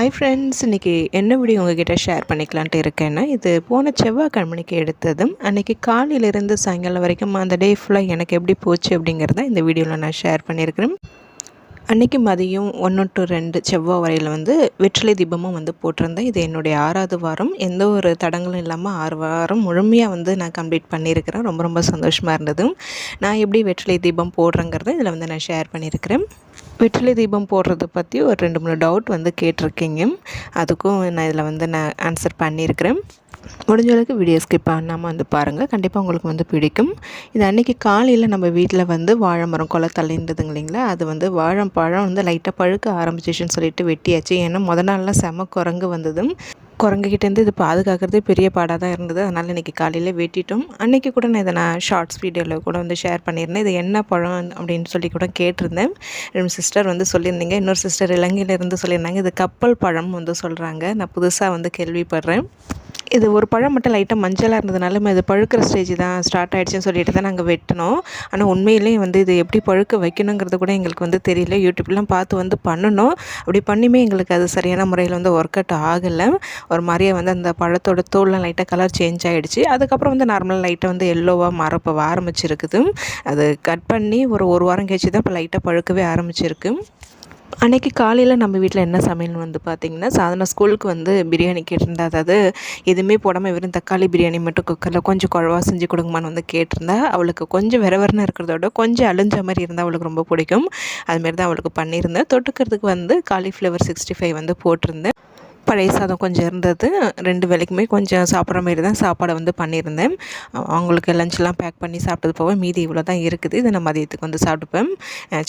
Hi friends இன்றைக்கி என்ன video உங்ககிட்ட ஷேர் பண்ணிக்கலான்ட்டு இருக்கேன்னா இது போன செவ்வாய்க்கிழமைக்கு எடுத்ததும் அன்றைக்கி காலையிலேருந்து சாயங்காலம் வரைக்கும் அந்த டே ஃபுல்லாக எனக்கு எப்படி போச்சு அப்படிங்கிறத இந்த வீடியோவில் நான் ஷேர் பண்ணியிருக்கிறேன். அன்றைக்கி மதியம் ஒன்று டு ரெண்டு செவ்வாய் வரையில் வந்து வெற்றிலை தீபமும் வந்து போட்டிருந்தேன். இது என்னுடைய ஆறாவது வாரம். எந்த ஒரு தடங்களும் இல்லாமல் ஆறு வாரம் முழுமையாக வந்து நான் கம்ப்ளீட் பண்ணியிருக்கிறேன். ரொம்ப ரொம்ப சந்தோஷமாக இருந்ததும். நான் எப்படி வெற்றிலை தீபம் போடுறேங்கிறத இதில் வந்து நான் ஷேர் பண்ணியிருக்கிறேன். வெற்றிலை தீபம் போடுறத பற்றி ஒரு ரெண்டு மூணு டவுட் வந்து கேட்டிருக்கீங்க. அதுக்கும் நான் இதில் வந்து நான் ஆன்சர் பண்ணியிருக்கிறேன். முடிஞ்ச அளவுக்கு வீடியோ ஸ்கிப் பண்ணாமல் வந்து பாருங்கள் கண்டிப்பாக உங்களுக்கு வந்து பிடிக்கும். இது அன்றைக்கி காலையில் நம்ம வீட்டில் வந்து வாழை மரம் கொலை தள்ளின்றதுங்க இல்லைங்களா? அது வந்து வாழைப்பழம் வந்து லைட்டாக பழுக்க ஆரம்பிச்சிச்சுன்னு சொல்லிட்டு வெட்டியாச்சு. ஏன்னா முத நாள்லாம் செம குரங்கு வந்ததும். குரங்குகிட்டேருந்து இது பாதுகாக்கிறதே பெரிய பாடாக தான் இருந்தது. அதனால் இன்றைக்கி காலையில் வெட்டிட்டோம். அன்றைக்கி கூட நான் இதை நான் ஷார்ட்ஸ் வீடியோவில் கூட வந்து ஷேர் பண்ணியிருந்தேன். இது என்ன பழம் அப்படின்னு சொல்லி கூட கேட்டிருந்தேன். ரெண்டு சிஸ்டர் வந்து சொல்லியிருந்தீங்க. இன்னொரு சிஸ்டர் இலங்கையிலேருந்து சொல்லியிருந்தாங்க. இது கப்பல் பழம் வந்து சொல்கிறாங்க நான் புதுசாக வந்து கேள்விப்படுறேன். இது ஒரு பழம் மட்டும் லைட்டாக மஞ்சளாக இருந்ததுனால இது பழுக்கிற ஸ்டேஜ் தான் ஸ்டார்ட் ஆகிடுச்சின்னு சொல்லிட்டு தான் நாங்கள் வெட்டினோம். ஆனால் உண்மையிலேயே வந்து இது எப்படி பழுக்க வைக்கணுங்கிறது கூட எங்களுக்கு வந்து தெரியல. யூடியூப்லாம் பார்த்து வந்து பண்ணணும் அப்படி பண்ணியுமே எங்களுக்கு அது சரியான முறையில் வந்து ஒர்க் அவுட் ஆகலை. ஒரு மாதிரியே வந்து அந்த பழத்தோட தோல்லாம் லைட்டாக கலர் சேஞ்ச் ஆகிடுச்சு அதுக்கப்புறம் வந்து நார்மலாக லைட்டாக வந்து எல்லோவாக மாறப்போ ஆரம்பிச்சிருக்குது. அது கட் பண்ணி ஒரு ஒரு வாரம் கழிச்சு தான் இப்போ லைட்டாக பழுக்கவே ஆரம்பிச்சிருக்கு. அன்றைக்கி காலையில் நம்ம வீட்டில் என்ன சமையல்னு வந்து பார்த்திங்கன்னா சாதாரண ஸ்கூலுக்கு வந்து பிரியாணி கேட்டிருந்தா அதாவது எதுவுமே போடாமல் வெறும் தக்காளி பிரியாணி மட்டும் குக்கரில் கொஞ்சம் குழவா செஞ்சு கொடுங்கமான்னு வந்து கேட்டிருந்தா அவளுக்கு கொஞ்சம் விரவரன்னு இருக்கிறதோட கொஞ்சம் அழிஞ்ச மாதிரி இருந்தால் அவளுக்கு ரொம்ப பிடிக்கும். அதுமாரி தான் அவளுக்கு பண்ணியிருந்தேன். தொட்டுக்கிறதுக்கு வந்து காலிஃப்ளவர் சிக்ஸ்டி ஃபைவ் வந்து போட்டிருந்தேன். பழைய சாதம் கொஞ்சம் இருந்தது. ரெண்டு வேலைக்குமே கொஞ்சம் சாப்பிட்ற மாரி தான் சாப்பாடை வந்து பண்ணியிருந்தேன். அவங்களுக்கு லஞ்செலாம் பேக் பண்ணி சாப்பிட்டது போக மீதி இவ்வளோ தான் இருக்குது. இதை நான் மதியத்துக்கு வந்து சாப்பிட்டுப்பேன்.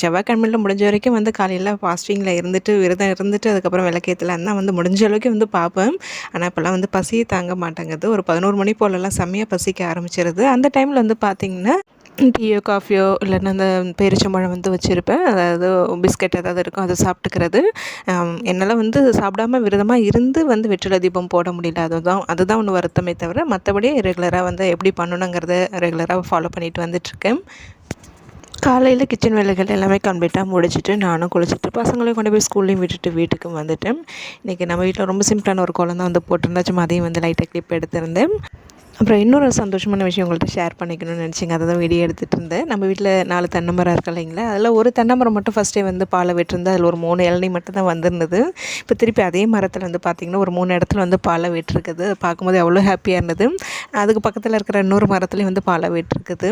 செவ்வாய்க்கிழமையில் முடிஞ்ச வரைக்கும் வந்து காலையில் ஃபாஸ்டிங்கில் இருந்துட்டு விரதம் இருந்துட்டு அதுக்கப்புறம் விளக்கேற்றலாம் தான் வந்து முடிஞ்ச அளவுக்கு வந்து பார்ப்பேன். ஆனால் இப்போல்லாம் வந்து பசியை தாங்க மாட்டேங்குது. ஒரு பதினோரு மணி போலலாம் செம்மையாக பசிக்க ஆரம்பிச்சிருது. அந்த டைமில் வந்து பார்த்திங்கன்னா டீயோ காஃபியோ இல்லைன்னா அந்த பேரிச்சம்பழம் வந்து வச்சுருப்பேன். அதாவது பிஸ்கெட் ஏதாவது இருக்கும் அதை சாப்பிட்டுக்கிறது. என்னால் வந்து சாப்பிடாம விரதமாக இருந்து வந்து வெற்றில தீபம் போட முடியல. அதுதான் அதுதான் ஒன்று வருத்தமே தவிர மற்றபடி ரெகுலராக வந்து எப்படி பண்ணணுங்கிறத ரெகுலராக ஃபாலோ பண்ணிட்டு வந்துட்டுருக்கேன். காலையில் கிச்சன் வேலைகள் எல்லாமே கம்ப்ளீட்டாக முடிச்சுட்டு நானும் குளிச்சுட்டு பசங்களையும் கொண்டு போய் ஸ்கூல்லையும் விட்டுட்டு வீட்டுக்கு வந்துட்டேன். இன்றைக்கி நம்ம வீட்டில் ரொம்ப சிம்பிளான ஒரு குழந்தை வந்து போட்டிருந்தாச்சும் அதையும் வந்து லைட்டாக கிளிப் எடுத்திருந்தேன். அப்புறம் இன்னொரு சந்தோஷமான விஷயம் உங்கள்கிட்ட ஷேர் பண்ணிக்கணும்னு நினச்சிங்க. அதை தான் வீடியோ எடுத்துகிட்டு இருந்தேன். நம்ம வீட்டில் நாலு தென்னை மரம் இருக்கு இல்லைங்களா? அதில் ஒரு தென்னை மரம் மட்டும் ஃபஸ்ட்டே வந்து பாலை விட்டுருந்து அதில் ஒரு மூணு இளநீ மட்டும் தான் வந்திருந்தது. இப்போ திருப்பி அதே மரத்தில் வந்து பார்த்திங்கன்னா ஒரு மூணு இடத்துல வந்து பாலை விட்டுருக்குது. பார்க்கும்போது அவ்வளோ ஹாப்பியாக இருந்தது. அதுக்கு பக்கத்தில் இருக்கிற இன்னொரு மரத்துலேயும் வந்து பாலை விட்டுருக்குது.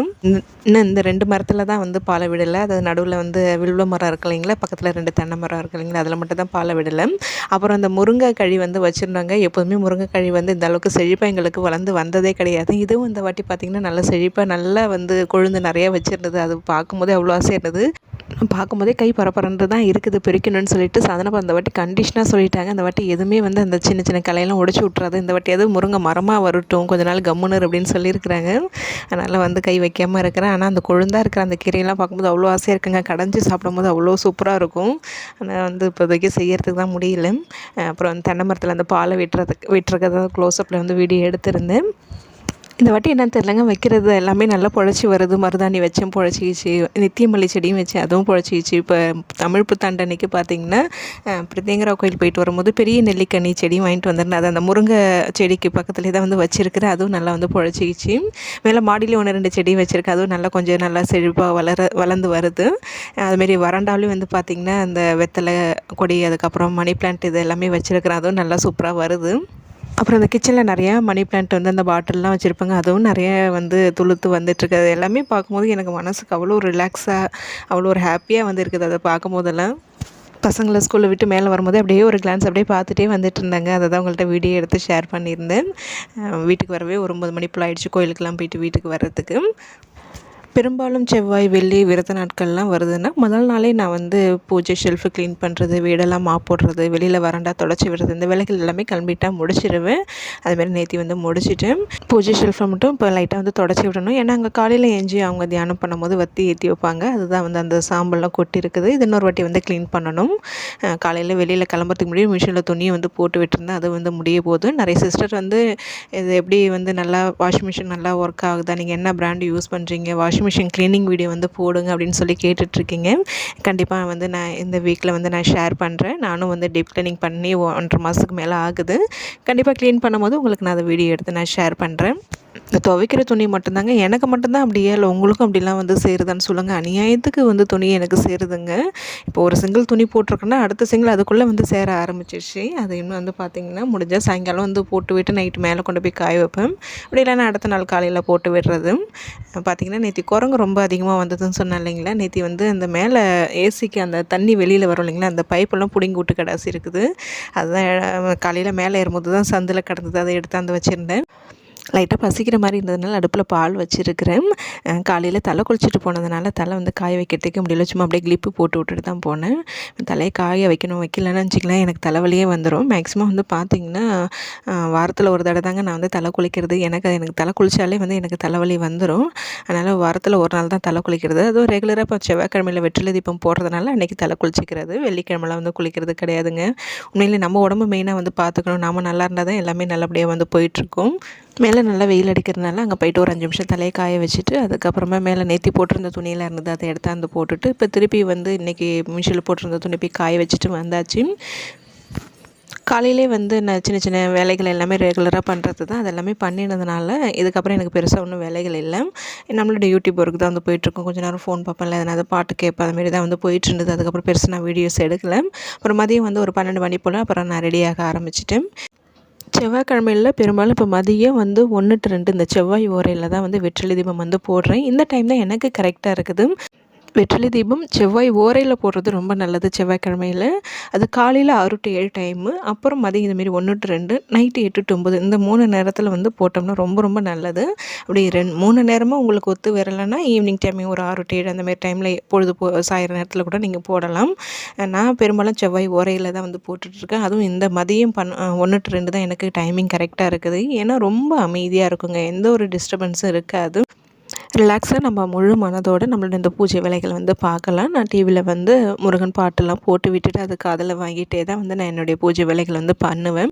இன்னும் இந்த ரெண்டு மரத்தில் தான் வந்து பாலை விடலை. அது நடுவில் வந்து வில்வ மரம் இருக்கு இல்லைங்களா? பக்கத்தில் ரெண்டு தென்னை மரம் இருக்கு இல்லைங்களா? அதில் மட்டும் தான் பாலை விடலை. அப்புறம் அந்த முருங்கை கழி வந்து வச்சுருந்தாங்க. எப்போதுமே முருங்கை கழி வந்து இந்த அளவுக்கு செழிப்பாக எங்களுக்கு வளர்ந்து வந்ததே கிடையாது. இதுவும் இந்த வாட்டி பார்த்திங்கன்னா நல்லா செழிப்பாக நல்லா வந்து கொழுந்து நிறையா வச்சுருந்தது. அது பார்க்கும்போதே அவ்வளோ ஆசையாக இருந்தது. பார்க்கும்போதே கை பரப்பரன்று தான் இருக்குது. பிரிக்கணும்னு சொல்லிட்டு சாதனை அந்த வாட்டி கண்டிஷனாக சொல்லிட்டாங்க. அந்த வாட்டி எதுவுமே வந்து அந்த சின்ன சின்ன கலையெல்லாம் உடச்சி விட்றாது இந்த வாட்டி எதுவும் முருங்கை மரமாக வரட்டும். கொஞ்ச நாள் கம்முனர் அப்படின்னு சொல்லியிருக்கிறாங்க. அதனால் வந்து கை வைக்காமல் இருக்கிறேன். ஆனால் அந்த கொழுந்தாக இருக்கிற அந்த கீரையெல்லாம் பார்க்கும்போது அவ்வளோ ஆசையாக இருக்குங்க. கடைஞ்சி சாப்பிடும்போது அவ்வளோ சூப்பராக இருக்கும். ஆனால் வந்து இப்போதைக்கு செய்யறதுக்கு தான் முடியல. அப்புறம் தென்னை மரத்தில் அந்த பாலை வெட்டுறதுக்கு வெட்டுறதுக்கு க்ளோஸ்அப்பில் வந்து வீடியோ எடுத்திருந்தேன். இந்த வாட்டி என்னன்னு தெரிலங்க வைக்கிறது எல்லாமே நல்லா பொழைச்சி வருது. மருதாணி வச்சும் பொழைச்சிக்கிச்சு. நித்தியமல்லி செடியும் வச்சு அதுவும் பொழைச்சிக்கிச்சு. இப்போ தமிழ் புத்தாண்டு அன்னைக்கு பார்த்தீங்கன்னா பிரத்யங்கரா கோயில் போயிட்டு வரும்போது பெரிய நெல்லிக்கனி செடியும் வாங்கிட்டு வந்திருந்தேன். அது அந்த முருங்கை செடிக்கு பக்கத்துலேயே தான் வந்து வச்சிருக்கிறேன் அதுவும் நல்லா வந்து பொழைச்சிக்கிச்சு. மேலே மாடியில் ஒன்று ரெண்டு செடியும் வச்சுருக்கேன் அதுவும் நல்லா கொஞ்சம் நல்லா செழிப்பாக வளர வளர்ந்து வருது. அதுமாரி வறண்டாலையும் வந்து பார்த்திங்கன்னா அந்த வெத்தலை கொடி அதுக்கப்புறம் மணி பிளான்ட் இது எல்லாமே வச்சுருக்கிறேன். அதுவும் நல்லா சூப்பராக வருது. அப்புறம் அந்த கிச்சனில் நிறையா மணி பிளான்ட் வந்து அந்த பாட்டில்லாம் வச்சுருப்பாங்க. அதுவும் நிறைய வந்து துளுத்து வந்துட்டுருக்குது எல்லாமே பார்க்கும்போது எனக்கு மனசுக்கு அவ்வளோ ரிலாக்ஸாக அவ்வளோ ஒரு ஹாப்பியாக வந்து இருக்குது அதை பார்க்கும்போதெல்லாம் பசங்களை ஸ்கூலில் விட்டு மேலே வரும்போது அப்படியே ஒரு கிளான்ஸ் அப்படியே பார்த்துட்டே வந்துட்டு இருந்தாங்க. அதை தான் உங்கள்கிட்ட வீடியோ எடுத்து ஷேர் பண்ணியிருந்தேன். வீட்டுக்கு வரவே ஒரு ஒம்பது மணி போல் ஆயிடுச்சு. கோயிலுக்கெலாம் போயிட்டு வீட்டுக்கு வர்றதுக்கு. பெரும்பாலும் செவ்வாய் வெள்ளி விரத நாட்கள்லாம் வருதுன்னா முதல் நாளே நான் வந்து பூஜை ஷெல்ஃபு க்ளீன் பண்ணுறது வீடெல்லாம் மாப் போடுறது வெளியில் வரண்டா தொடச்சி விடுறது இந்த வேலைகள் எல்லாமே கிளம்பிட்டால் முடிச்சிடுவேன் அதுமாரி நேற்றி வந்து முடிச்சுட்டேன். பூஜை ஷெல்ஃபை மட்டும் இப்போ லைட்டாக வந்து தொடச்சி விடணும். ஏன்னா அங்கே காலையில் ஏஞ்சி அவங்க தியானம் பண்ணும்போது வத்தி ஏற்றி வைப்பாங்க. அதுதான் வந்து அந்த சாம்பல்லாம் கொட்டி இருக்குது இது இன்னொரு வாட்டி வந்து க்ளீன் பண்ணணும். காலையில் வெளியில் கிளம்புறதுக்கு முடியும் மிஷினில் துணியை வந்து போட்டு விட்டுருந்தேன் அது வந்து முடிய போது நிறைய சிஸ்டர் வந்து இது எப்படி வந்து நல்லா வாஷிங் மிஷின் நல்லா ஒர்க் ஆகுதா? நீங்கள் என்ன ப்ராண்டு யூஸ் பண்ணுறீங்க washing washing machine cleaning video வந்து போடுங்க அப்படின்னு சொல்லி கேட்டுட்ருக்கீங்க. கண்டிப்பாக வந்து நான் இந்த வீக்கில் வந்து நான் ஷேர் பண்ணுறேன் நானும் வந்து டீப் க்ளீனிங் பண்ணி ஒன்றரை மாதத்துக்கு மேலே ஆகுது. கண்டிப்பாக க்ளீன் பண்ணும்போது உங்களுக்கு நான் அதை வீடியோ எடுத்து நான் ஷேர் பண்ணுறேன் இந்த துவைக்கிற துணி மட்டும்தாங்க. எனக்கு மட்டும்தான் அப்படியே இல்லை உங்களுக்கும் அப்படிலாம் வந்து சேருதான்னு சொல்லுங்கள் அநியாயத்துக்கு வந்து துணி எனக்கு சேருதுங்க. இப்போ ஒரு சிங்கிள் துணி போட்டிருக்கேன்னா அடுத்த சிங்கிள் அதுக்குள்ளே வந்து சேர ஆரம்பிச்சிருச்சு. அது இன்னும் வந்து பார்த்திங்கன்னா முடிஞ்சால் சாயங்காலம் வந்து போட்டு விட்டு நைட்டு மேலே கொண்டு போய் காய வைப்பேன். அப்படி இல்லைன்னா அடுத்த நாள் காலையில் போட்டு விடுறது. பார்த்திங்கன்னா நேற்று குரங்கு ரொம்ப அதிகமாக வந்ததுன்னு சொன்னேன் இல்லைங்களா? நேற்று வந்து அந்த மேலே ஏசிக்கு அந்த தண்ணி வெளியில் வரும் இல்லைங்களா? அந்த பைப்பெல்லாம் பிடிங்கி விட்டு கடாசி இருக்குது. அதுதான் காலையில் மேலே ஏறும்போது தான் சந்தில் கிடந்தது. அதை எடுத்து அந்த வச்சுருந்தேன். லைட்டாக பசிக்கிற மாதிரி இருந்ததுனால அடுப்பில் பால் வச்சுருக்கிறேன். காலையில் தலை குளிச்சுட்டு போனதுனால தலை வந்து காய வைக்கிறதுக்கே முடியல. சும்மா அப்படியே கிளிப்பு போட்டு விட்டுட்டு தான் போனேன். தலையை காய வைக்கணும் வைக்கலன்னு வச்சுக்கலாம் எனக்கு தலைவலியே வந்துடும் மேக்ஸிமம் வந்து பார்த்திங்கன்னா வாரத்தில் ஒரு தடவை தாங்க நான் வந்து தலை குளிக்கிறது. எனக்கு எனக்கு தலை குளித்தாலே வந்து எனக்கு தலைவலி வந்துடும் அதனால் வாரத்தில் ஒரு நாள் தான் தலை குளிக்கிறது. அதுவும் ரெகுலராக இப்போ செவ்வாய்க்கிழமையில் வெற்றிலை தீபம் போடுறதுனால அன்றைக்கி தலை குளிச்சிக்கிறது. வெள்ளிக்கிழமெலாம் வந்து குளிக்கிறது கிடையாதுங்க. உண்மையிலே நம்ம உடம்பு மெயினாக வந்து பார்த்துக்கணும் நம்ம நல்லா இருந்தால் தான் எல்லாமே நல்லபடியாக வந்து போயிட்டுருக்கும் மேலே நல்லா வெயில் அடிக்கிறதுனால அங்கே போயிட்டு ஒரு அஞ்சு நிமிஷம் தலையை காய வச்சுட்டு அதுக்கப்புறமா மேலே நேற்றி போட்டிருந்த துணியெல்லாம் இருந்தது அதை எடுத்தாந்து போட்டுட்டு இப்போ திருப்பி வந்து இன்றைக்கி மிஷினில் போட்டிருந்த துணி போய் காய வச்சுட்டு வந்தாச்சு. காலையிலே வந்து நான் சின்ன சின்ன வேலைகள் எல்லாமே ரெகுலராக பண்ணுறது தான். அது எல்லாமே பண்ணினதுனால இதுக்கப்புறம் எனக்கு பெருசாக ஒன்றும் வேலைகள் இல்லை. நம்மளோட யூடியூப் ஒர்க் தான் வந்து போயிட்டுருக்கோம். கொஞ்சம் நேரம் ஃபோன் பார்ப்பேன் எதனா பாட்டு கேட்பேன் அதுமாரி தான் வந்து போயிட்டு இருந்தது அதுக்கப்புறம் பெருசாக நான் வீடியோஸ் எடுக்கலை. அப்புறம் மதியம் வந்து ஒரு பன்னெண்டு மணி போல் அப்புறம் நான் ரெடியாக ஆரம்பிச்சிட்டேன். செவ்வாய்க்கிழமையில் பெரும்பாலும் இப்போ மதியம் வந்து ஒன்று டு ரெண்டு இந்த செவ்வாய் ஓரையில் தான் வந்து வெற்றிலை தீபம் வந்து போடுறேன். இந்த டைம் தான் எனக்கு கரெக்டாக இருக்குது. வெற்றிலை தீபம் செவ்வாய் ஓரையில் போடுறது ரொம்ப நல்லது செவ்வாய்க்கிழமையில். அது காலையில் ஆறு டு ஏழு டைமு அப்புறம் மதியம் இதுமாரி ஒன்று டு ரெண்டு நைட்டு எட்டு டு ஒம்பது இந்த மூணு நேரத்தில் வந்து போட்டோம்னா ரொம்ப ரொம்ப நல்லது. அப்படி ரெண்டு மூணு நேரமாக உங்களுக்கு ஒத்து வரலைன்னா ஈவினிங் டைமிங் ஒரு ஆறு டு ஏழு அந்தமாரி டைமில் பொழுது போ சாயிற நேரத்தில் கூட நீங்கள் போடலாம். நான் பெரும்பாலும் செவ்வாய் ஓரையில் தான் வந்து போட்டுட்ருக்கேன். அதுவும் இந்த மதியம் பண் ஒன்று டு ரெண்டு தான் எனக்கு டைமிங் கரெக்டாக இருக்குது. ஏன்னா ரொம்ப அமைதியாக இருக்குங்க. எந்த ஒரு டிஸ்டர்பன்ஸும் இருக்காது. ரிலாக்ஸாக நம்ம முழு மனதோடு நம்மளோட இந்த பூஜை வேலைகள் வந்து பார்க்கலாம். நான் டிவியில் வந்து முருகன் பாட்டெல்லாம் போட்டு விட்டுட்டு அது காதில் வாங்கிட்டே தான் வந்து நான் என்னுடைய பூஜை வேலைகள் வந்து பண்ணுவேன்.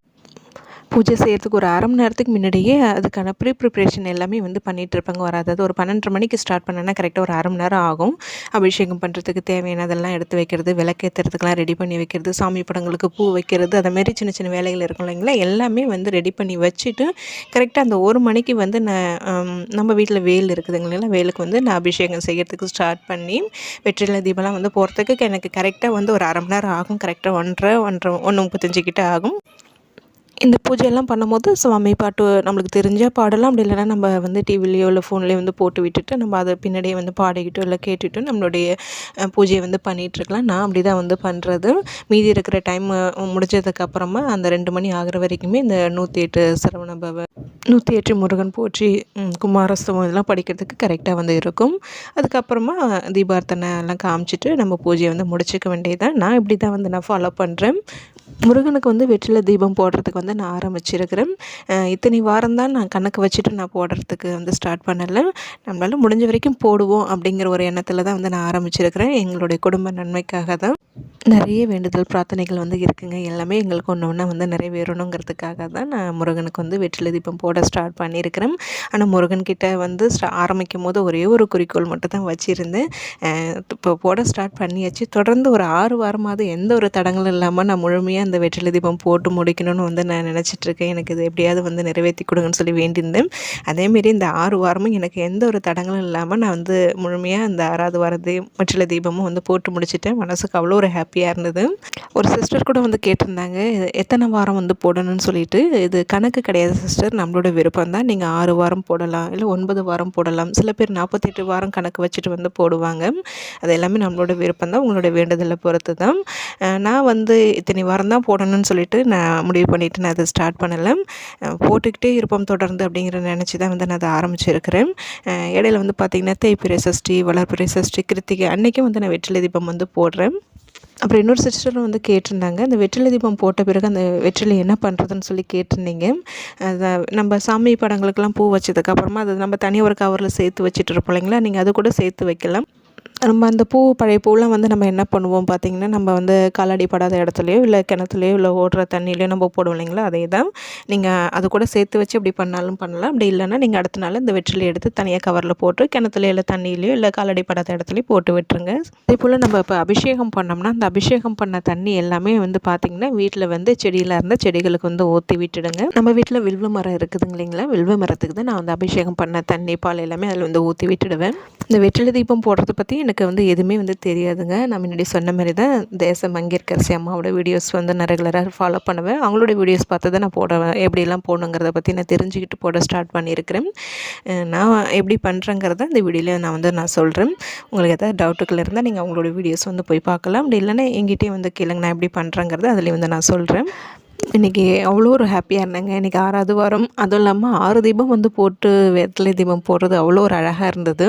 பூஜை செய்கிறதுக்கு ஒரு அரை மணி நேரத்துக்கு முன்னாடியே அதுக்கான ப்ரீ ப்ரிப்ரேஷன் எல்லாமே வந்து பண்ணிகிட்ருப்பாங்க வர அதாவது ஒரு பன்னெண்டு மணிக்கு ஸ்டார்ட் பண்ணேன்னா கரெக்டாக ஒரு அரை மணி நேரம் ஆகும். அபிஷேகம் பண்ணுறதுக்கு தேவையானதெல்லாம் எடுத்து வைக்கிறது விளக்கேற்றுறதுக்கெலாம் ரெடி பண்ணி வைக்கிறது சாமி படங்களுக்கு பூ வைக்கிறது அதேமாரி சின்ன சின்ன வேலைகள் இருக்கும் இல்லைங்களா? எல்லாமே வந்து ரெடி பண்ணி வச்சுட்டு கரெக்டாக அந்த ஒரு மணிக்கு வந்து நான் நம்ம வீட்டில் வேல் இருக்குதுங்களா வேலுக்கு வந்து நான் அபிஷேகம் செய்கிறதுக்கு ஸ்டார்ட் பண்ணி வெற்றிலை தீபம்லாம் வந்து போகிறதுக்கு எனக்கு கரெக்டாக வந்து ஒரு அரை மணி நேரம் ஆகும். கரெக்டாக ஒன்றரை ஒன்றரை ஒன்று முப்பத்தஞ்சு கிட்ட ஆகும். இந்த பூஜையெல்லாம் பண்ணும்போது சுவாமி பாட்டு நம்மளுக்கு தெரிஞ்சால் பாடலாம். அப்படி இல்லைனா நம்ம வந்து டிவிலேயோ இல்லை ஃபோன்லேயோ வந்து போட்டு விட்டுட்டு நம்ம அதை பின்னாடியே வந்து பாடிக்கிட்டோ இல்லை கேட்டுட்டு நம்மளுடைய பூஜையை வந்து பண்ணிகிட்ருக்கலாம் நான் அப்படி தான் வந்து பண்ணுறது மீதி இருக்கிற டைம் முடிஞ்சதுக்கப்புறமா அந்த ரெண்டு மணி ஆகிற வரைக்குமே இந்த நூற்றி எட்டு சரவணபவ நூற்றி எட்டு முருகன் போற்றி குமாரஸ்தவம் இதெல்லாம் படிக்கிறதுக்கு கரெக்டாக வந்து இருக்கும். அதுக்கப்புறமா தீபார்த்தனை எல்லாம் காமிச்சிட்டு நம்ம பூஜையை வந்து முடிச்சுக்க வேண்டியதுதான். நான் இப்படி தான் வந்து நான் ஃபாலோ பண்ணுறேன் முருகனுக்கு வந்து வெற்றில தீபம் போடுறதுக்கு வந்து நான் ஆரம்பிச்சிருக்கிறேன். இத்தனை வாரம் தான் நான் கணக்கு வச்சுட்டு நான் போடுறதுக்கு வந்து ஸ்டார்ட் பண்ணலை. நம்மளால் முடிஞ்ச வரைக்கும் போடுவோம் அப்படிங்கிற ஒரு எண்ணத்தில் தான் வந்து நான் ஆரம்பிச்சிருக்கிறேன். எங்களுடைய குடும்ப நன்மைக்காக தான். நிறைய வேண்டுதல் பிரார்த்தனைகள் வந்து இருக்குங்க. எல்லாமே எங்களுக்கு ஒன்று ஒன்றா வந்து நிறைவேறணுங்கிறதுக்காக தான் நான் முருகனுக்கு வந்து வெற்றில தீபம் போட ஸ்டார்ட் பண்ணியிருக்கிறேன் ஆனால் முருகன்கிட்ட வந்து ஸ்டா ஆரம்பிக்கும் போது ஒரே ஒரு குறிக்கோள் மட்டும் தான் வச்சுருந்தேன். இப்போ போட ஸ்டார்ட் பண்ணியாச்சு. தொடர்ந்து ஒரு ஆறு வாரமாவது எந்த ஒரு தடங்களும் இல்லாமல் நான் முழுமையாக அந்த வெற்றில தீபம் போட்டு முடிக்கணும்னு வந்து நான் நான் நினச்சிட்ருக்கேன். எனக்கு இது எப்படியாவது வந்து நிறைவேற்றி கொடுங்கன்னு சொல்லி வேண்டியிருந்தேன். அதேமாரி இந்த ஆறு வாரமும் எனக்கு எந்த ஒரு தடங்களும் இல்லாமல் நான் வந்து முழுமையாக அந்த ஆறாவது வாரத்து வெற்றிலை தீபமும் வந்து போட்டு முடிச்சிட்டேன். மனசுக்கு அவ்வளோ ஒரு ஹாப்பியாக இருந்தது. ஒரு சிஸ்டர் கூட வந்து கேட்டிருந்தாங்க எத்தனை வாரம் வந்து போடணும்னு சொல்லிட்டு. இது கணக்கு கிடையாது சிஸ்டர் நம்மளோட விருப்பம் தான். நீங்கள் ஆறு வாரம் போடலாம் இல்லை ஒன்பது வாரம் போடலாம். சில பேர் நாற்பத்தெட்டு வாரம் கணக்கு வச்சுட்டு வந்து போடுவாங்க. அது எல்லாமே நம்மளோட விருப்பம் தான் உங்களோட வேண்டுதலை பொறுத்து தான். நான் வந்து இத்தனை வாரம் தான் போடணும்னு சொல்லிட்டு நான் முடிவு பண்ணிட்டு நான் அதை ஸ்டார்ட் பண்ணலை. போட்டுக்கிட்டே இருப்போம் தொடர்ந்து அப்படிங்கிற நினச்சி தான் வந்து நான் அதை ஆரம்பிச்சிருக்கிறேன். இடையில வந்து பார்த்திங்கன்னா தேய்பிரை சஷ்டி வளர்பிறை சஷ்டி கிருத்திகை அன்றைக்கும் வந்து நான் வெற்றிலை தீபம் வந்து போடுறேன். அப்புறம் இன்னொரு சிஸ்டரும் வந்து கேட்டிருந்தாங்க. அந்த வெற்றிலை தீபம் போட்ட பிறகு அந்த வெற்றிலை என்ன பண்ணுறதுன்னு சொல்லி கேட்டிருந்தீங்க. அதை நம்ம சாமி படங்களுக்கெல்லாம் பூ வச்சதுக்கப்புறமா அதை நம்ம தனி ஒரு கவரில் சேர்த்து வச்சுட்டு இருப்போம் இல்லைங்களா? நீங்கள் அது கூட சேர்த்து வைக்கலாம். நம்ம அந்த பூ பழைய பூவெலாம் வந்து நம்ம என்ன பண்ணுவோம் பார்த்திங்கன்னா நம்ம வந்து காலடி படாத இடத்துலையோ இல்லை கிணத்துலையோ இல்லை ஓடுற தண்ணியிலையோ நம்ம போடுவோம் இல்லைங்களா? அதே தான் நீங்கள் அது கூட சேர்த்து வச்சு அப்படி பண்ணாலும் பண்ணலாம். அப்படி இல்லைன்னா நீங்கள் அடுத்த நாள் இந்த வெற்றிலை எடுத்து தனியாக கவரில் போட்டு கிணத்துலையோ இல்லை தண்ணியிலையோ இல்லை காலடி படாத இடத்துலையும் போட்டு விட்டுருங்க. அதே போல் நம்ம இப்போ அபிஷேகம் பண்ணோம்னா அந்த அபிஷேகம் பண்ண தண்ணி எல்லாமே வந்து பார்த்திங்கன்னா வீட்டில் வந்து செடியில் இருந்த செடிகளுக்கு வந்து ஊற்றி விட்டுடுங்க. நம்ம வீட்டில் வில்வ மரம் இருக்குதுங்க இல்லைங்களா? வில்வ மரத்துக்கு தான் நான் வந்து அபிஷேகம் பண்ண தண்ணி பால் எல்லாமே அதில் வந்து ஊற்றி விட்டுடுவேன். இந்த வெற்றிலை தீபம் போடுறத பற்றி எனக்கு வந்து எதுவுமே வந்து தெரியாதுங்க. நான் முன்னாடி சொன்ன மாதிரி தான் தேச மங்கிற்கரசி அம்மாவோட வீடியோஸ் வந்து நான் ரெகுலராக ஃபாலோ பண்ணுவேன். அவங்களோட வீடியோஸ் பார்த்து தான் நான் போடுவேன். எப்படிலாம் போடணுங்கிறத பற்றி நான் தெரிஞ்சுக்கிட்டு போட ஸ்டார்ட் பண்ணியிருக்கிறேன். நான் எப்படி பண்ணுறேங்கிறத இந்த வீடியோவில் நான் வந்து நான் சொல்கிறேன் உங்களுக்கு எதாவது டவுட்டுக்கள் இருந்தால் நீங்கள் அவங்களோட வீடியோஸ் வந்து போய் பார்க்கலாம். அப்படி இல்லைன்னா எங்கிட்டே வந்து கேளுங்க. நான் எப்படி பண்ணுறேங்கிறத அதுலேயும் வந்து நான் சொல்கிறேன் இன்றைக்கி அவ்வளோ ஒரு ஹாப்பியாக இருந்தேங்க. இன்றைக்கி ஆறாவது வாரம். அதுவும் இல்லாமல் ஆறு தீபம் வந்து போட்டு வெத்தலை தீபம் போடுறது அவ்வளோ ஒரு அழகாக இருந்தது.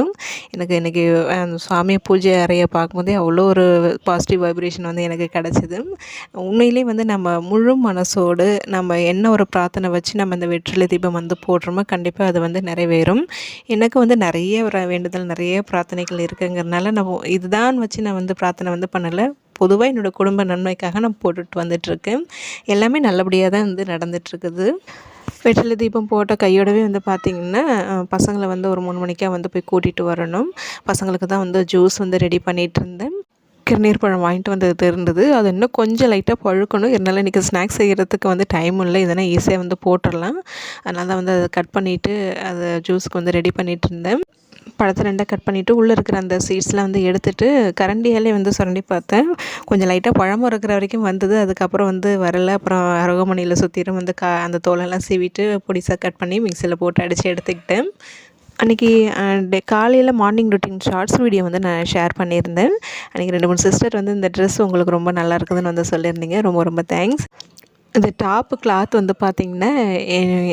எனக்கு இன்றைக்கி அந்த சுவாமியை பூஜை அறையை பார்க்கும்போதே அவ்வளோ ஒரு பாசிட்டிவ் வைப்ரேஷன் வந்து எனக்கு கிடச்சிது. உண்மையிலே வந்து நம்ம முழு மனசோடு நம்ம என்ன ஒரு பிரார்த்தனை வச்சு நம்ம இந்த வெற்றிலை தீபம் வந்து போடுறோமோ கண்டிப்பாக அது வந்து நிறைவேறும். எனக்கு வந்து நிறைய வேண்டுதல் நிறைய பிரார்த்தனைகள் இருக்குங்கிறனால நம்ம இதுதான் வச்சு நான் வந்து பிரார்த்தனை வந்து பண்ணலை. பொதுவாக என்னோடய குடும்ப நன்மைக்காக நான் போட்டுட்டு வந்துட்டுருக்கேன். எல்லாமே நல்லபடியாக தான் வந்து நடந்துகிட்ருக்குது வெற்றில தீபம் போட்ட கையோடவே வந்து பார்த்திங்கன்னா பசங்களை வந்து ஒரு மூணு மணிக்காக வந்து போய் கூட்டிகிட்டு வரணும். பசங்களுக்கு தான் வந்து ஜூஸ் வந்து ரெடி பண்ணிகிட்டு இருந்தேன் கிருநீர் பழம் வாங்கிட்டு வந்தது இருந்தது அது இன்னும் கொஞ்சம் லைட்டாக பழுக்கணும். இருந்தாலும் இன்றைக்கி ஸ்நாக்ஸ் செய்கிறதுக்கு வந்து டைம் இல்லை. இதெல்லாம் ஈஸியாக வந்து போட்டுடலாம். அதனால தான் வந்து அதை கட் பண்ணிவிட்டு அதை ஜூஸுக்கு வந்து ரெடி பண்ணிகிட்டு இருந்தேன் பழத்தை ரெண்டாக கட் பண்ணிவிட்டு உள்ளே இருக்கிற அந்த சீட்ஸ்லாம் வந்து எடுத்துகிட்டு கரண்டியாலே வந்து சுரண்டி பார்த்தேன். கொஞ்சம் லைட்டாக பழமும் இருக்கிற வரைக்கும் வந்தது. அதுக்கப்புறம் வந்து வரலை. அப்புறம் அருகமணியில் சுற்றிடும் வந்து கா அந்த தோலெல்லாம் சீவிட்டு பொடிசாக கட் பண்ணி மிக்சியில் போட்டு அடித்து எடுத்துக்கிட்டேன். அன்றைக்கி டே காலையில் மார்னிங் ரொட்டீன் ஷார்ட்ஸ் வீடியோ வந்து நான் ஷேர் பண்ணியிருந்தேன். அன்றைக்கி ரெண்டு மூணு சிஸ்டர் வந்து இந்த ட்ரெஸ் உங்களுக்கு ரொம்ப நல்லா இருக்குதுன்னு வந்து சொல்லியிருந்தீங்க. ரொம்ப ரொம்ப தேங்க்ஸ் இந்த டாப்பு கிளாத் வந்து பார்த்திங்கன்னா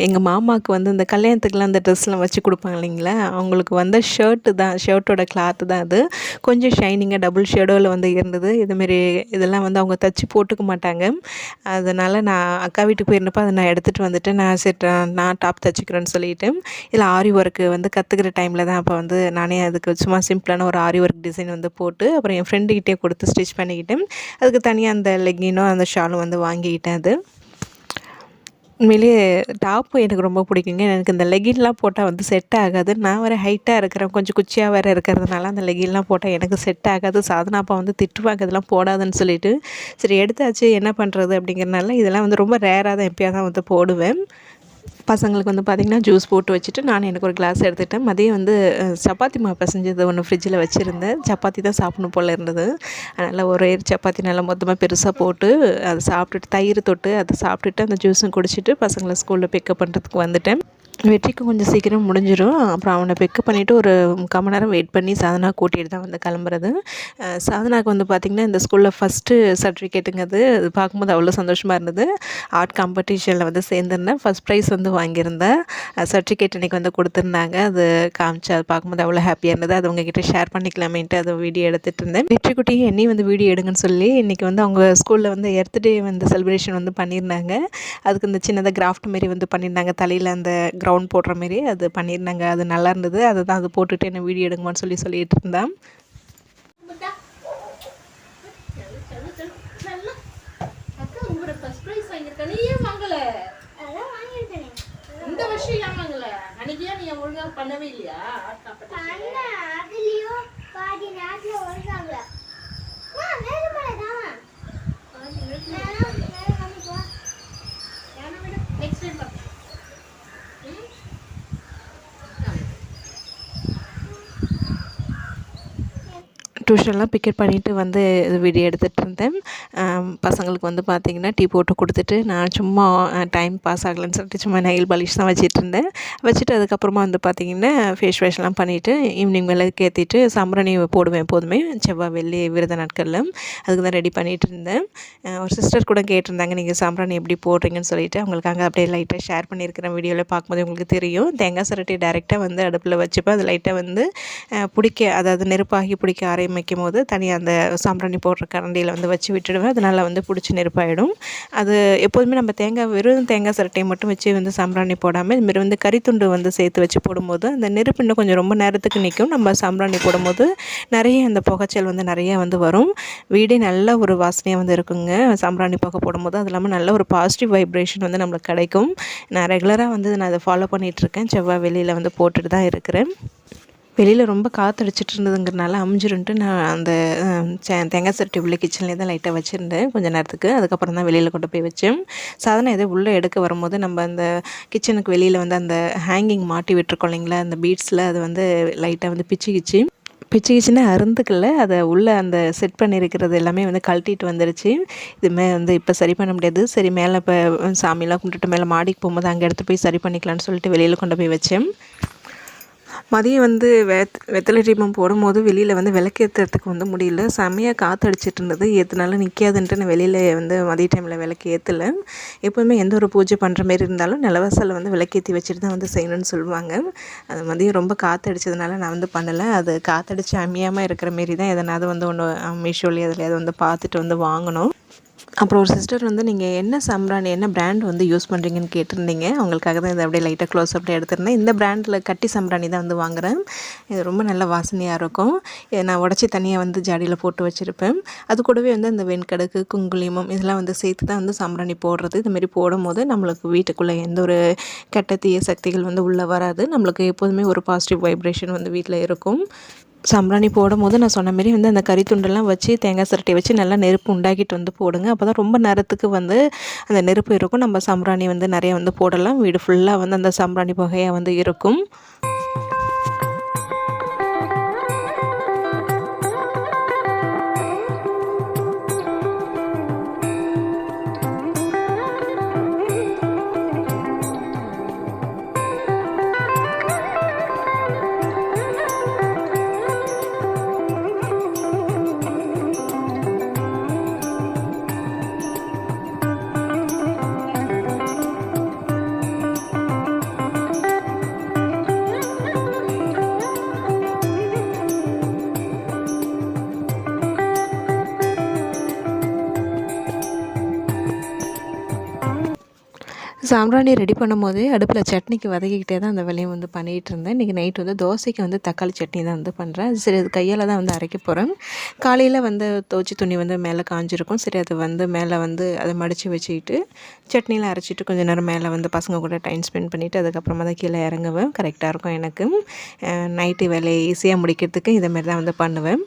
எங்கள் மாமாவுக்கு வந்து இந்த கல்யாணத்துக்குலாம் அந்த ட்ரெஸ்லாம் வச்சு கொடுப்பாங்க இல்லைங்களா? அவங்களுக்கு வந்து ஷர்ட்டு தான் ஷர்ட்டோட கிளாத்து தான் அது. கொஞ்சம் ஷைனிங்காக டபுள் ஷேடோவில் வந்து இருந்தது. இதுமாரி இதெல்லாம் வந்து அவங்க தைச்சி போட்டுக்க மாட்டாங்க. அதனால் நான் அக்கா வீட்டுக்கு போயிருந்தப்போ அதை நான் எடுத்துகிட்டு வந்துட்டு நான் சரி நான் டாப் தைச்சிக்கிறேன்னு சொல்லிட்டு இதில் ஆரி ஒர்க்கு வந்து கற்றுக்கிற டைமில் தான் அப்போ வந்து நானே அதுக்கு சும்மா சிம்பிளான ஒரு ஆரி ஒர்க் டிசைன் வந்து போட்டு அப்புறம் என் ஃப்ரெண்டுக்கிட்டே கொடுத்து ஸ்டிச் பண்ணிக்கிட்டேன் அதுக்கு தனியாக அந்த லெக்கினும் அந்த ஷாலும் வந்து வாங்கிக்கிட்டேன் அது. உண்மையிலேயே டாப்பு எனக்கு ரொம்ப பிடிக்குங்க. எனக்கு இந்த லெகின்லாம் போட்டால் வந்து செட் ஆகாது. நான் வேறு ஹைட்டாக இருக்கிறேன். கொஞ்சம் குச்சியாக வேறு இருக்கிறதுனால அந்த லெகின்லாம் போட்டால் எனக்கு செட் ஆகாது. சாதனா அப்பா வந்து திட்டுவாங்க இதெல்லாம் போடாதுன்னு சொல்லிட்டு. சரி எடுத்தாச்சு. என்ன பண்ணுறது அப்படிங்கிறனால இதெல்லாம் வந்து ரொம்ப ரேராக தான் எப்போயா தான் வந்து போடுவேன். பசங்களுக்கு வந்து பார்த்திங்கன்னா ஜூஸ் போட்டு வச்சுட்டு நான் எனக்கு ஒரு கிளாஸ் எடுத்துகிட்டேன் மதியம் வந்து சப்பாத்தி மாவு பிசைஞ்சது ஒன்று ஃப்ரிட்ஜில் வச்சுருந்தேன். சப்பாத்தி தான் சாப்பிடணும் போல் இருந்தது. அதனால் ஒரே சப்பாத்தி நல்லா மொத்தமாக பெருசாக போட்டு அதை சாப்பிட்டுட்டு தயிர் தொட்டு அதை சாப்பிட்டுட்டு அந்த ஜூஸும் குடிச்சிட்டு பசங்களை ஸ்கூலில் பிக்கப் பண்ணுறதுக்கு வந்துட்டேன். வெற்றிக்கு கொஞ்சம் சீக்கிரம் முடிஞ்சிடும் அப்புறம் அவனை பிக்கப் பண்ணிவிட்டு ஒரு முக்கால் மணி நேரம் வெயிட் பண்ணி சாதனா கூட்டிகிட்டு தான் வந்து கிளம்புறது. சாதனாவுக்கு வந்து பார்த்திங்கன்னா இந்த ஸ்கூலில் ஃபஸ்ட்டு சர்டிஃபிகேட்டுங்கிறது அது பார்க்கும்போது அவ்வளோ சந்தோஷமாக இருந்தது. ஆர்ட் காம்படிஷனில் வந்து சேர்ந்துருந்தேன். ஃபஸ்ட் ப்ரைஸ் வந்து வாங்கியிருந்தேன். சர்டிஃபிகேட் இன்றைக்கி வந்து கொடுத்துருந்தாங்க. அது காமிச்சு அது பார்க்கும்போது அவ்வளோ ஹாப்பியாக இருந்தது. அது உங்ககிட்ட ஷேர் பண்ணிக்கலாமேன்ட்டு அதை வீடியோ எடுத்துகிட்டு இருந்தேன். வெற்றிக்குட்டி என்னையும் வந்து வீடியோ எடுங்கன்னு சொல்லி இன்றைக்கி வந்து அவங்க ஸ்கூலில் வந்து எர்த் டே வந்து செலிப்ரேஷன் வந்து பண்ணியிருந்தாங்க. அதுக்கு இந்த சின்னதாக கிராஃப்ட் மாரி வந்து பண்ணியிருந்தாங்க. தலையில் அந்த க்ரௌண்ட் போடுற மாரி அது பண்ணியிருந்தாங்க அது நல்லா இருந்தது. அதை தான் அது போட்டுட்டு என்ன வீடியோ எடுங்கன்னு சொல்லி சொல்லிட்டு இருந்தேன். இந்த வருஷம் ஏன் வாங்கல? அன்னைக்கு நீ ஒழுங்கா பண்ணவே இல்லையா? அதுலயும் பாதி ஒழுங்காகல வேறு மலை தான் நெக்ஸ்ட் டைம் டியூஷன்லாம் பிக்கெட் பண்ணிவிட்டு வந்து வீடியோ எடுத்துகிட்டு இருந்தேன். பசங்களுக்கு வந்து பார்த்திங்கன்னா டீ போட்டு கொடுத்துட்டு நான் சும்மா டைம் பாஸ் ஆகலைன்னு சொல்லிட்டு சும்மா நெயில் பாலிஷ் தான் வச்சுட்டு இருந்தேன். வச்சுட்டு அதுக்கப்புறமா வந்து பார்த்திங்கன்னா ஃபேஸ் வாஷ்லாம் பண்ணிவிட்டு ஈவினிங் வெளியே ஏற்றிட்டு சம்பரணி போடுவேன் எப்போதுமே செவ்வாய் வெள்ளி விரத நாட்களில். அதுக்கு தான் ரெடி பண்ணிகிட்டு இருந்தேன் ஒரு சிஸ்டர் கூட கேட்டிருந்தாங்க நீங்கள் சாம்பிராணி எப்படி போடுறீங்கன்னு சொல்லிட்டு. அவங்களுக்காக அப்படியே லைட்டாக ஷேர் பண்ணியிருக்கிறேன் வீடியோவில் பார்க்கும்போது உங்களுக்கு தெரியும் தேங்காய் சரட்டி டேரெக்டாக வந்து அடுப்பில் வச்சுப்பேன். அது லைட்டாக வந்து பிடிக்க அதாவது நெருப்பாகி பிடிக்க ஆரம்பி வைக்கும் போது தனியாக அந்த சாம்பிராணி போடுற கரண்டியில் வந்து வச்சு விட்டுடுவேன். அது நல்லா வந்து பிடிச்சி நெருப்பாயிடும். அது எப்போதுமே நம்ம தேங்காய் வெறும் தேங்காய் சரட்டையை மட்டும் வச்சு வந்து சாம்பிராணி போடாமல் இதுமாரி வந்து கறித்துண்டு வந்து சேர்த்து வச்சு போடும்போது அந்த நெருப்பு இன்னும் கொஞ்சம் ரொம்ப நேரத்துக்கு நிற்கும் நம்ம சாம்பிராணி போடும்போது நிறைய அந்த புகைச்சல் வந்து நிறைய வந்து வரும். வீடே நல்ல ஒரு வாசனையாக வந்து இருக்குங்க. சாம்பிராணி புகை போடும்போது அது இல்லாமல் நல்ல ஒரு பாசிட்டிவ் வைப்ரேஷன் வந்து நம்மளுக்கு கிடைக்கும். நான் ரெகுலராக வந்து நான் அதை ஃபாலோ பண்ணிகிட்ருக்கேன் செவ்வாய் வெளியில் வந்து போட்டுட்டு தான் இருக்கிறேன். வெளியில் ரொம்ப காற்றடிச்சிட்டு இருந்ததுங்கிறனால அமிஞ்சிருன்ட்டு நான் அந்த சே- தேங்காய் சட்டி உள்ள கிச்சன்லேயே தான் லைட்டாக வச்சுருந்தேன் கொஞ்சம் நேரத்துக்கு. அதுக்கப்புறம் தான் வெளியில் கொண்டு போய் வச்சேன். சாதனம் எதோ உள்ளே எடுக்க வரும்போது நம்ம அந்த கிச்சனுக்கு வெளியில் வந்து அந்த ஹேங்கிங் மாட்டி விட்டுருக்கோம் இல்லைங்களா அந்த பீட்ஸில் அது வந்து லைட்டாக வந்து பிச்சுக்கிச்சு பிச்சுக்கிச்சுன்னா அருந்துக்கல அதை உள்ளே அந்த செட் பண்ணியிருக்கிறது எல்லாமே வந்து கழட்டிட்டு வந்துருச்சு. இதுமே வந்து இப்போ சரி பண்ண முடியாது. சரி மேலே இப்போ சாமியெல்லாம் கும்பிட்டுட்டு மேலே மாடிக்கு போகும்போது அங்கே எடுத்து போய் சரி பண்ணிக்கலாம்னு சொல்லிட்டு வெளியில் கொண்டு போய் வச்சேன். மதியம் வந்து வெத் வெத்தலை தீபம் போடும்போது வெளியில் வந்து விளக்கேற்றுறதுக்கு வந்து முடியல. செம்மையாக காற்று அடிச்சிட்டு இருந்தது ஏற்றுனாலும் நிற்காதுன்ட்டு நான் வெளியில் வந்து மதிய டைமில் விளக்கு ஏற்றலை எப்போவுமே எந்த ஒரு பூஜை பண்ணுற மாரி இருந்தாலும் நிலவாசலில் வந்து விளக்கேற்றி வச்சுட்டு தான் வந்து செய்யணும்னு சொல்லுவாங்க. அது மதியம் ரொம்ப காற்றடிச்சதுனால நான் வந்து பண்ணலை. அது காற்றடிச்சு அம்மியாமல் இருக்கிற மாரி தான் எதனாவது வந்து ஒன்று மீஷோலி அதில் வந்து பார்த்துட்டு வந்து வாங்கணும். அப்புறம் ஒரு சிஸ்டர் வந்து நீங்கள் என்ன சாம்பிராணி என்ன பிராண்ட் வந்து யூஸ் பண்ணுறீங்கன்னு கேட்டிருந்தீங்க. அவங்களுக்காக தான் இதை அப்படியே லைட்டாக க்ளோஸ் அப்படியே எடுத்திருந்தேன். இந்த பிராண்டில் கட்டி சாம்பிராணி தான் வந்து வாங்குகிறேன் இது ரொம்ப நல்ல வாசனையாக இருக்கும். இதை நான் உடச்சி தனியாக வந்து ஜாடியில் போட்டு வச்சுருப்பேன். அது கூடவே வந்து இந்த வெண்கடுக்கு குங்குலியமம் இதெல்லாம் வந்து சேர்த்து தான் வந்து சாம்பிராணி போடுறது. இதுமாரி போடும்போது நம்மளுக்கு வீட்டுக்குள்ளே எந்த ஒரு கெட்ட தீய சக்திகள் வந்து உள்ளே வராது. நம்மளுக்கு எப்போதுமே ஒரு பாசிட்டிவ் வைப்ரேஷன் வந்து வீட்டில் இருக்கும். சாம்பிராணி போடும்போது நான் சொன்ன மாரி வந்து அந்த கறி துண்டெல்லாம் வச்சு தேங்காய் சிரட்டையை வச்சு நல்லா நெருப்பு உண்டாக்கிட்டு வந்து போடுங்க. அப்போ தான் ரொம்ப நேரத்துக்கு வந்து அந்த நெருப்பு இருக்கும். நம்ம சாம்பிராணி வந்து நிறைய வந்து போடலாம். வீடு ஃபுல்லாக வந்து அந்த சாம்பிராணி புகையாக வந்து இருக்கும். சாம்பிராணி ரெடி பண்ணும்போது அடுப்பில் சட்னிக்கு வதக்கிக்கிட்டே தான் அந்த வேலையை வந்து பண்ணிகிட்டு இருந்தேன். இன்றைக்கி நைட் வந்து தோசைக்கு வந்து தக்காளி சட்னி தான் வந்து பண்ணுறேன் சரி அது கையால் தான் வந்து அரைக்க போகிறேன் காலையில் வந்து துவச்சி துணி வந்து மேலே காஞ்சிருக்கும். சரி அது வந்து மேலே வந்து அதை மடித்து வச்சுக்கிட்டு சட்னியில் அரைச்சிட்டு கொஞ்சம் நேரம் மேலே வந்து பசங்க கூட டைம் ஸ்பெண்ட் பண்ணிவிட்டு அதுக்கப்புறமா தான் கீழே இறங்குவேன். கரெக்டாக இருக்கும் எனக்கு. நைட்டு வேலையை ஈஸியாக முடிக்கிறதுக்கு இதை மாரி தான் வந்து பண்ணுவேன்.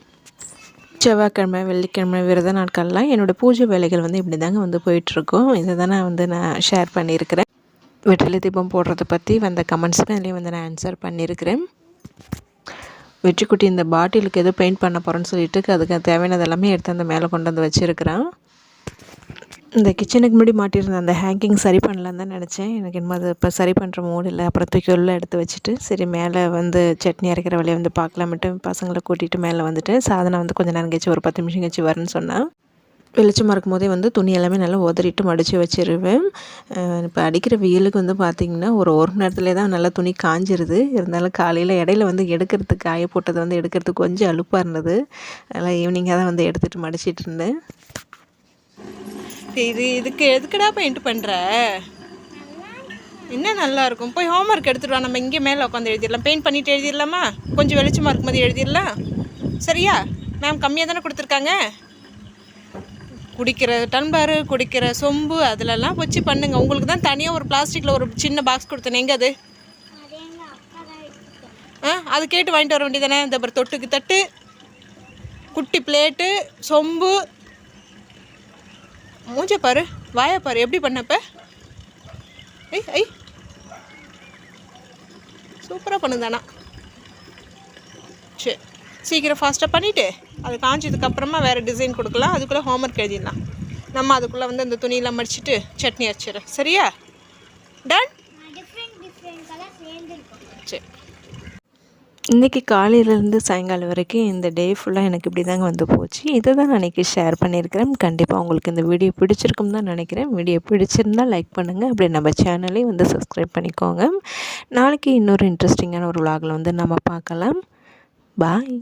செவ்வாய்க்கிழமை வெள்ளிக்கிழமை விரத நாட்கள்லாம் என்னோடய பூஜை வேலைகள் வந்து இப்படி தாங்க வந்து போயிட்டுருக்கும். இதை தான் நான் வந்து நான் ஷேர் பண்ணியிருக்கிறேன். வெற்றிலை தீபம் போடுறத பற்றி வந்த கமெண்ட்ஸ்க்கு அதுலேயும் வந்து நான் ஆன்சர் பண்ணியிருக்கிறேன். வெற்றிக்குட்டி இந்த பாட்டிலுக்கு எதோ பெயிண்ட் பண்ண போகிறேன்னு சொல்லிட்டு அதுக்கு தேவையானது எல்லாமே எடுத்து அந்த மேலே கொண்டு வந்து வச்சுருக்கிறேன். இந்த கிச்சனுக்கு முன்னாடி மாட்டியிருந்த அந்த ஹேங்கிங் சரி பண்ணலான்னு தான் நினச்சேன். எனக்கு என்னமோ அது இப்போ சரி பண்ணுற மூடு இல்லை. அப்புறம் தூக்கி உள்ள எடுத்து வச்சுட்டு சரி மேலே வந்து சட்னி அரைக்கிற வழியை வந்து பார்க்கலாமட்டு பசங்களை கூட்டிகிட்டு மேலே வந்துட்டு சாதனை வந்து கொஞ்சம் நேரம் கழிச்சு ஒரு பத்து நிமிஷம் கழிச்சு வரேன்னு சொன்னேன் வெளிச்சமாக இருக்கும் போதே வந்து துணி எல்லாமே நல்லா உதறிட்டு மடித்து வச்சிருவேன். இப்போ அடிக்கிற வெயிலுக்கு வந்து பார்த்திங்கன்னா ஒரு ஒரு மணி நேரத்துலேயே தான் நல்லா துணி காஞ்சிருது. இருந்தாலும் காலையில் இடையில வந்து எடுக்கிறதுக்கு காய போட்டதை வந்து எடுக்கிறதுக்கு கொஞ்சம் அலுப்பாக இருந்தது. அதனால் ஈவினிங்காக தான் வந்து எடுத்துகிட்டு மடிச்சிட்டு இருந்தேன். இது இதுக்கு எதுக்குடா பெயிண்ட் பண்ணுற என்ன நல்லா இருக்கும்? போய் ஹோம்ஒர்க் எடுத்துட்டு வா. நம்ம இங்கே மேலே உட்காந்து எழுதிடலாம். பெயிண்ட் பண்ணிட்டு எழுதிடலாமா? கொஞ்சம் வெளிச்சமாக இருக்கும் போது எழுதிடலாம். சரியா? மேம் கம்மியாக தானே கொடுத்துருக்காங்க? குடிக்கிற டன்பாரு குடிக்கிற சொம்பு அதிலெல்லாம் வச்சு பண்ணுங்க. உங்களுக்கு தான் தனியாக ஒரு பிளாஸ்டிக்கில் ஒரு சின்ன பாக்ஸ் கொடுத்தேன். எங்கே அது? ஆ அது கேட்டு வாங்கிட்டு வர வேண்டியதானே இந்த அப்புறம் தொட்டுக்கு தட்டு குட்டி பிளேட்டு சொம்பு மூஞ்ச பாரு வாயை பாரு எப்படி பண்ணப்ப? ஐ ஐ சூப்பராக பண்ணுதானா சரி சீக்கிரம் ஃபாஸ்ட்டாக பண்ணிவிட்டு அது காஞ்சதுக்கப்புறமா வேறு டிசைன் கொடுக்கலாம். அதுக்குள்ளே ஹோம்ஒர்க் எழுதிடலாம். நம்ம அதுக்குள்ளே வந்து அந்த துணியெல்லாம் மடிச்சிட்டு சட்னி அரைச்சிடும் சரியா? டன் டிஃப்ரெண்ட் டிஃப்ரெண்ட் கலர் சேர்ந்துருக்கும் சரி இன்றைக்கி காலையிலேருந்து சாயங்காலம் வரைக்கும் இந்த டே ஃபுல்லாக எனக்கு இப்படி தாங்க வந்து போச்சு. இதை தான் நான் இன்றைக்கி ஷேர் பண்ணியிருக்கிறேன். கண்டிப்பாக உங்களுக்கு இந்த வீடியோ பிடிச்சிருக்கும் தான் நினைக்கிறேன். வீடியோ பிடிச்சிருந்தால் லைக் பண்ணுங்கள் அப்படியே நம்ம சேனலையும் வந்து சப்ஸ்கிரைப் பண்ணிக்கோங்க. நாளைக்கு இன்னொரு இன்ட்ரெஸ்டிங்கான ஒரு vlogல வந்து நம்ம பார்க்கலாம். பாய்